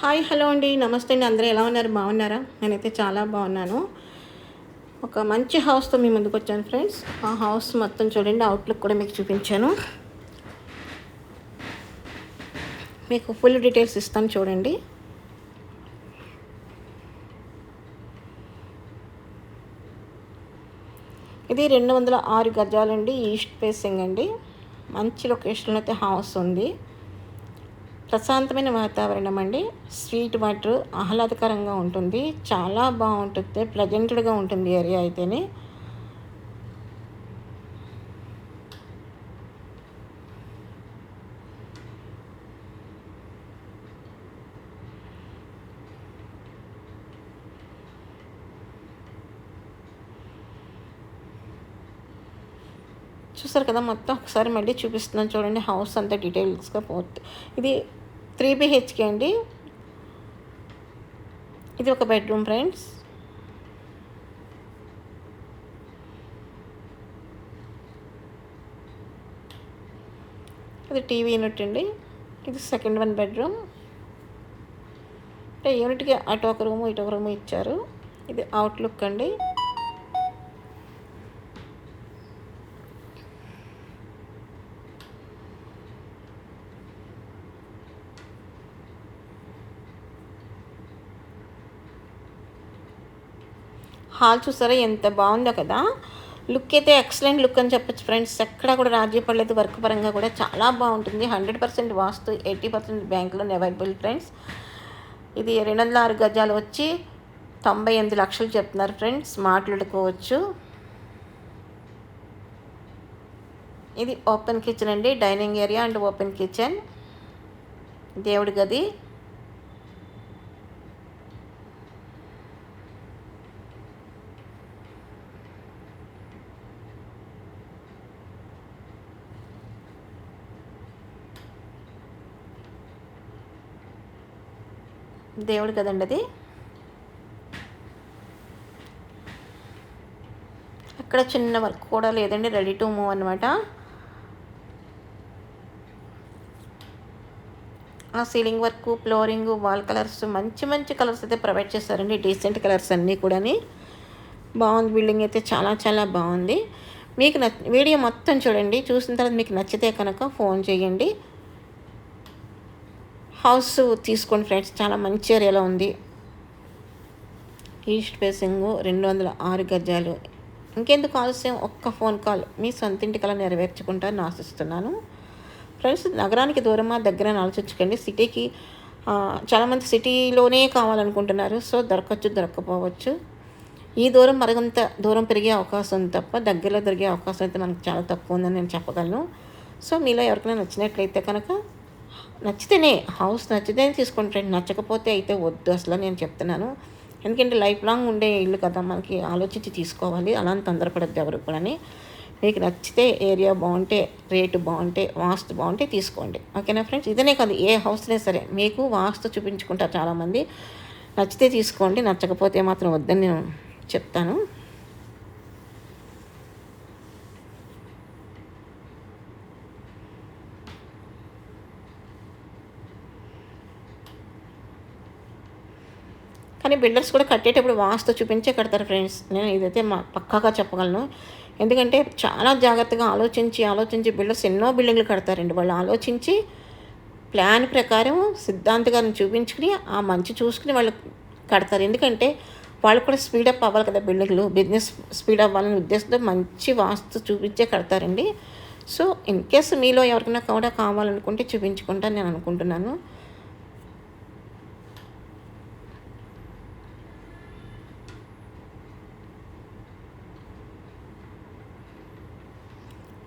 Hi hello అండి. నమస్తే అండి. అందరూ ఎలా ఉన్నారు? బాగున్నారా? నేనైతే చాలా బాగున్నాను. ఒక మంచి హౌస్తో మీ ముందుకు వచ్చాను ఫ్రెండ్స్. ఆ హౌస్ మొత్తం చూడండి. అవుట్లుక్ కూడా మీకు చూపించాను. మీకు ఫుల్ డీటెయిల్స్ ఇస్తాను చూడండి. ఇది రెండు వందల ఆరు గజాలండి. ఈస్ట్ ఫేసింగ్ అండి. మంచి లొకేషన్లో అయితే హౌస్ ఉంది. ప్రశాంతమైన వాతావరణం అండి స్వీట్ వాటర్ ఆహ్లాదకరంగా ఉంటుంది. చాలా బాగుంటుంది. ప్లజెంటెడ్గా ఉంటుంది ఏరియా అయితేనే. చూసారు కదా మొత్తం ఒకసారి మళ్ళీ చూపిస్తున్నాను. చూడండి హౌస్ అంతా డీటెయిల్స్గా పోతుంది ఇది త్రీ బిహెచ్కే అండి. ఇది ఒక బెడ్రూమ్ ఫ్రెండ్స్. ఇది టీవీ యూనిట్ అండి. ఇది సెకండ్ వన్ బెడ్రూమ్. అంటే యూనిట్కి అటు ఒక రూము ఇటు ఒక రూము ఇచ్చారు. ఇది అవుట్లుక్ అండి. హాల్ చూసారా? ఎంత బాగుందో కదా. లుక్ అయితే ఎక్సలెంట్ లుక్ అని చెప్పొచ్చు ఫ్రెండ్స్ ఎక్కడా కూడా రాజీ పడలేదు వర్క్ పరంగా కూడా చాలా బాగుంటుంది. Hundred percent vastu eighty percent బ్యాంకులో అవైలబుల్ ఫ్రెండ్స్ ఇది రెండు వందల ఆరు గజాలు వచ్చి తొంభై ఎనిమిది లక్షలు చెప్తున్నారు ఫ్రెండ్స్ మాట్లాడుకోవచ్చు. ఇది ఓపెన్ కిచెన్ అండి. Dining area and open kitchen దేవుడి గది. దేవుడు కదండి అది? అక్కడ చిన్న వర్క్ కూడా లేదండి రెడీ టు మూవ్ అనమాట ఆ ceiling work flooring wall colours మంచి మంచి కలర్స్ అయితే ప్రొవైడ్ చేస్తారండి డీసెంట్ కలర్స్ అన్నీ కూడాని. బాగుంది బిల్డింగ్ అయితే చాలా చాలా బాగుంది. మీకు నచ్ వీడియో మొత్తం చూడండి చూసిన తర్వాత మీకు నచ్చితే కనుక ఫోన్ చేయండి. హౌస్ తీసుకోండి ఫ్రెండ్స్. చాలా మంచి ఏరియాలో ఉంది. ఈస్ట్ ఫేసింగ్ రెండు వందల ఆరు గజాలు. ఇంకెందుకు ఆలస్యం? ఒక్క ఫోన్ కాల్ మీ సొంత ఇంటి కల నెరవేర్చుకుంటారని ఆశిస్తున్నాను. ఫ్రెండ్స్ నగరానికి దూరమా దగ్గర అని ఆలోచించకండి సిటీకి చాలామంది సిటీలోనే కావాలనుకుంటున్నారు. సో దొరకచ్చు దొరకకపోవచ్చు ఈ దూరం మరింత దూరం పెరిగే అవకాశం ఉంది తప్ప దగ్గరలో దొరికే అవకాశం అయితే మనకు చాలా తక్కువ ఉందని నేను చెప్పగలను. సో మీలో ఎవరికైనా నచ్చినట్లయితే కనుక నచ్చితేనే హౌస్ నచ్చితేనే తీసుకోండి ఫ్రెండ్ నచ్చకపోతే అయితే వద్దు అసలు నేను చెప్తున్నాను. ఎందుకంటే లైఫ్ లాంగ్ ఉండే ఇల్లు కదా మనకి ఆలోచించి తీసుకోవాలి అలా తొందరపడద్దు ఎవరు కూడా మీకు నచ్చితే ఏరియా బాగుంటే రేటు బాగుంటే వాస్తు బాగుంటే తీసుకోండి. ఓకేనా ఫ్రెండ్స్ ఇదనే కాదు ఏ హౌస్నే సరే మీకు వాస్తు చూపించుకుంటారు చాలామంది. నచ్చితే తీసుకోండి నచ్చకపోతే మాత్రం వద్దని నేను చెప్తాను. కానీ బిల్డర్స్ కూడా కట్టేటప్పుడు వాస్తు చూపించే కడతారు ఫ్రెండ్స్. నేను ఇదైతే మా పక్కాగా చెప్పగలను. ఎందుకంటే చాలా జాగ్రత్తగా ఆలోచించి ఆలోచించి బిల్డర్స్ ఎన్నో బిల్డింగ్లు కడతారండి. వాళ్ళు ఆలోచించి ప్లాన్ ప్రకారం సిద్ధాంత గారిని చూపించుకుని ఆ మంచి చూసుకుని వాళ్ళు కడతారు. ఎందుకంటే వాళ్ళు కూడా స్పీడప్ అవ్వాలి కదా బిల్డింగ్లు. బిజినెస్ స్పీడ్ అవ్వాలనే ఉద్దేశంతో మంచి వాస్తు చూపించే కడతారండి. సో ఇన్ కేస్ మీలో ఎవరికైనా కూడా కావాలనుకుంటే చూపించుకుంటాను నేను అనుకుంటున్నాను.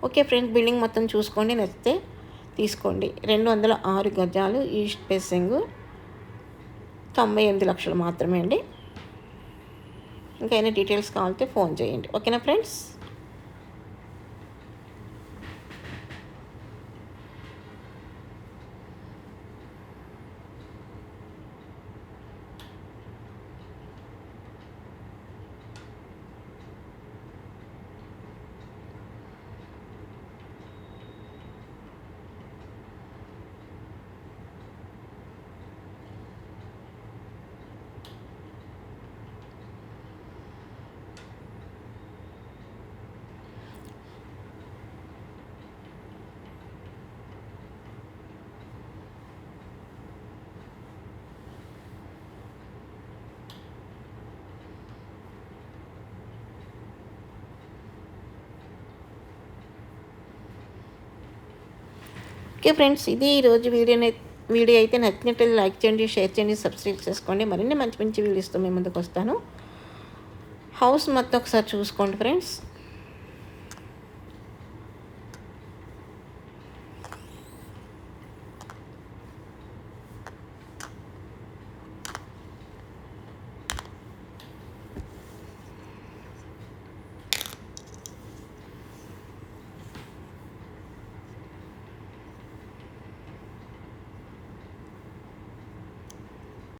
ఓకే ఫ్రెండ్స్ బిల్డింగ్ మొత్తం చూసుకోండి నచ్చితే తీసుకోండి. రెండు వందల ఆరు గజాలు ఈస్ట్ ఫేసింగ్ తొంభై ఎనిమిది లక్షలు మాత్రమే అండి. ఇంకా ఏమైనా డీటెయిల్స్ కావాలంటే ఫోన్ చేయండి. ఓకేనా ఫ్రెండ్స్? ఓకే ఫ్రెండ్స్ ఇది ఈరోజు వీడియోని వీడియో అయితే నచ్చినట్లయితే లైక్ చేయండి షేర్ చేయండి సబ్స్క్రైబ్ చేసుకోండి. మరిన్ని మంచి మంచి వీడియోస్తో మేము ముందుకు వస్తాను. హౌస్ మొత్తం ఒకసారి చూసుకోండి ఫ్రెండ్స్.